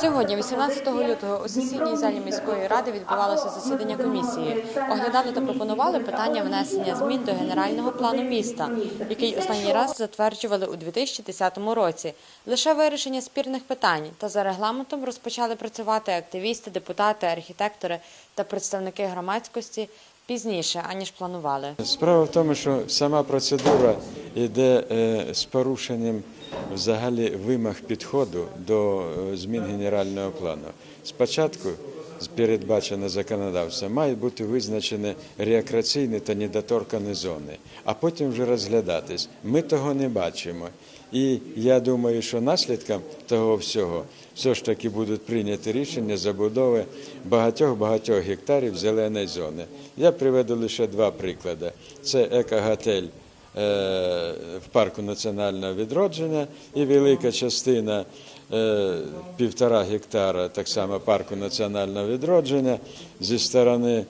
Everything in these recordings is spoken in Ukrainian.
Сьогодні, 18 лютого, у сесійній залі міської ради відбувалося засідання комісії. Оглядали та пропонували питання внесення змін до генерального плану міста, який останній раз затверджували у 2010 році. Лише вирішення спірних питань та за регламентом розпочали працювати активісти, депутати, архітектори та представники громадськості пізніше аніж планували. Справа в тому, що сама процедура йде е, з порушенням взагалі вимог підходу до е, змін генерального плану. Спочатку передбачено законодавство, мають бути визначені реакраційні та недоторкані зони, а потім вже розглядатись. Ми того не бачимо. І я думаю, що наслідком того всього все ж таки будуть прийняті рішення забудови багатьох-багатьох гектарів зеленої зони. Я приведу лише два приклади: це екоготель в парку національного відродження і велика частина е, півтора гектара, так само парку національного відродження зі сторони.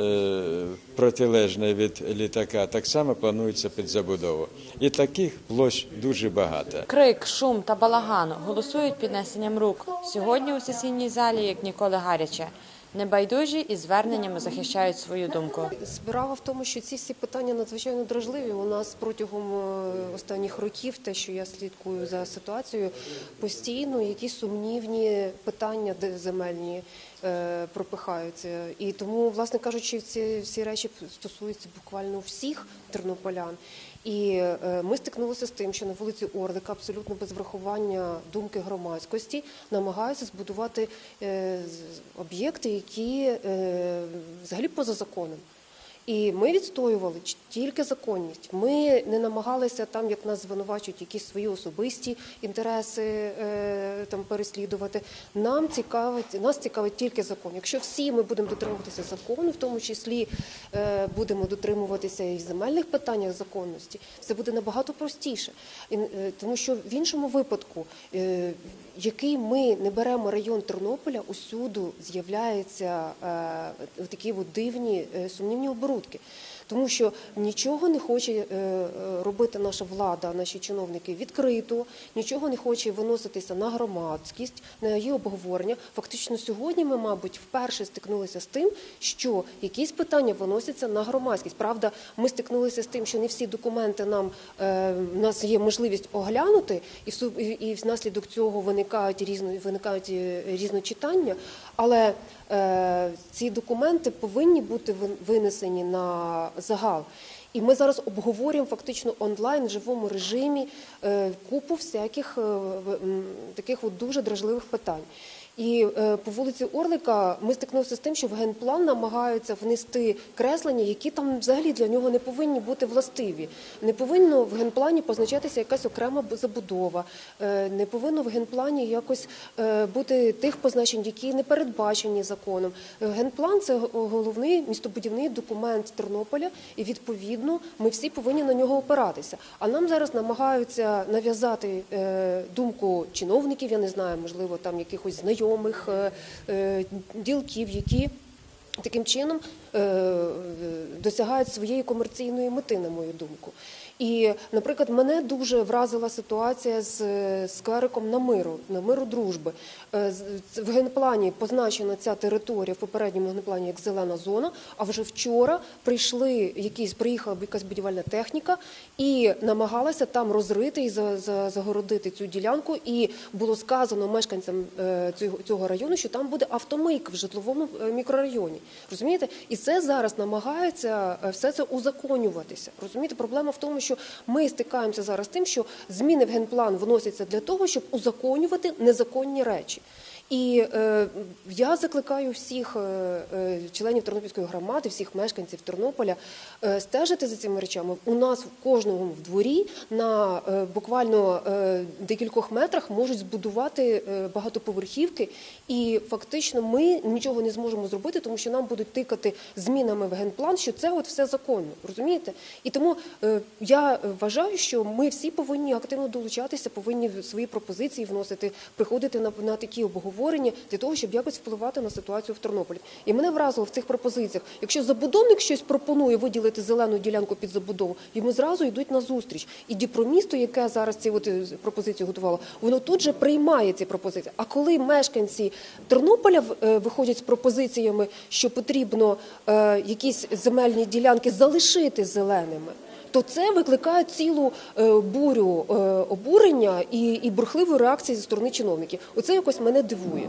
е, Протилежної від літака так само планується під забудову. І таких площ дуже багато. Крик, шум та балаган голосують піднесенням рук. Сьогодні у сесійній залі як ніколи гаряче. Небайдужі і зверненнями захищають свою думку. Справа в тому, що ці всі питання надзвичайно дражливі. У нас протягом е, останніх років, те, що я слідкую за ситуацією, постійно якісь сумнівні питання земельні пропихаються. І тому, власне кажучи, ці всі речі стосуються буквально всіх тернополян. І е, ми стикнулися з тим, що на вулиці Орлика абсолютно без врахування думки громадськості намагаються збудувати е, об'єкти, які е, взагалі поза законом. І ми відстоювали тільки законність. Ми не намагалися там, як нас звинувачують, якісь свої особисті інтереси е, там переслідувати. Нам цікавить, нас цікавить тільки закон. Якщо всі ми будемо дотримуватися закону, в тому числі е, будемо дотримуватися і в земельних питаннях законності, це буде набагато простіше. І, е, тому що в іншому випадку, який ми не беремо район Тернополя, усюду з'являються такі от дивні сумнівні оборудки. Тому що нічого не хоче е, е, робити наша влада, наші чиновники відкрито, нічого не хоче виноситися на громадськість, на її обговорення. Фактично, сьогодні ми, мабуть, вперше стикнулися з тим, що якісь питання виносяться на громадськість. Правда, ми стикнулися з тим, що не всі документи нам е, в нас є можливість оглянути, і і, внаслідок цього виникають різно виникають різночитання. Але ці документи повинні бути винесені на загал. І ми зараз обговорюємо фактично онлайн в живому режимі е, купу всяких е, таких от дуже дражливих питань. І е, по вулиці Орлика ми стикнулися з тим, що в генплан намагаються внести креслення, які там взагалі для нього не повинні бути властиві. Не повинно в генплані позначатися якась окрема забудова, е, не повинно в генплані якось е, бути тих позначень, які не передбачені законом. Генплан це головний містобудівний документ Тернополя, і відповідно ми всі повинні на нього опиратися. А нам зараз намагаються нав'язати думку чиновників, я не знаю, можливо, там якихось знайомих е, е, ділків, які таким чином е, досягають своєї комерційної мети, на мою думку. І, наприклад, мене дуже вразила ситуація з сквериком на миру, на миру дружби. Е, В генплані позначена ця територія в попередньому генплані як зелена зона. А вже вчора прийшли якісь, приїхала якась будівельна техніка і намагалася там розрити і за- за- загородити цю ділянку. І було сказано мешканцям е, цього, району, що там буде автомийка в житловому мікрорайоні. Розумієте? І це зараз намагається е, все це узаконюватися. Розумієте, проблема в тому, що ми стикаємося зараз тим, що зміни в генплан вносяться для того, щоб узаконювати незаконні речі. І е, я закликаю всіх е, е, членів Тернопільської громади, всіх мешканців Тернополя е, стежити за цими речами. У нас в кожному в дворі на е, буквально е, декількох метрах можуть збудувати е, багатоповерхівки, і фактично ми нічого не зможемо зробити, тому що нам будуть тикати змінами в генплан, що це от все законно. Розумієте? І тому е, я вважаю, що ми всі повинні активно долучатися, повинні свої пропозиції вносити, приходити на, на такі обговорення. Обговорення для того, щоб якось впливати на ситуацію в Тернополі. І мене вразило в цих пропозиціях. Якщо забудовник щось пропонує виділити зелену ділянку під забудову, йому зразу йдуть на зустріч. І Діпромісто, яке зараз ці е, пропозиції готувало, воно тут же приймає ці пропозиції. А коли мешканці Тернополя е, виходять з пропозиціями, що потрібно е, якісь земельні ділянки залишити зеленими. То це викликає цілу е, бурю е, обурення і бурхливої реакції зі сторони чиновників. Оце якось мене дивує.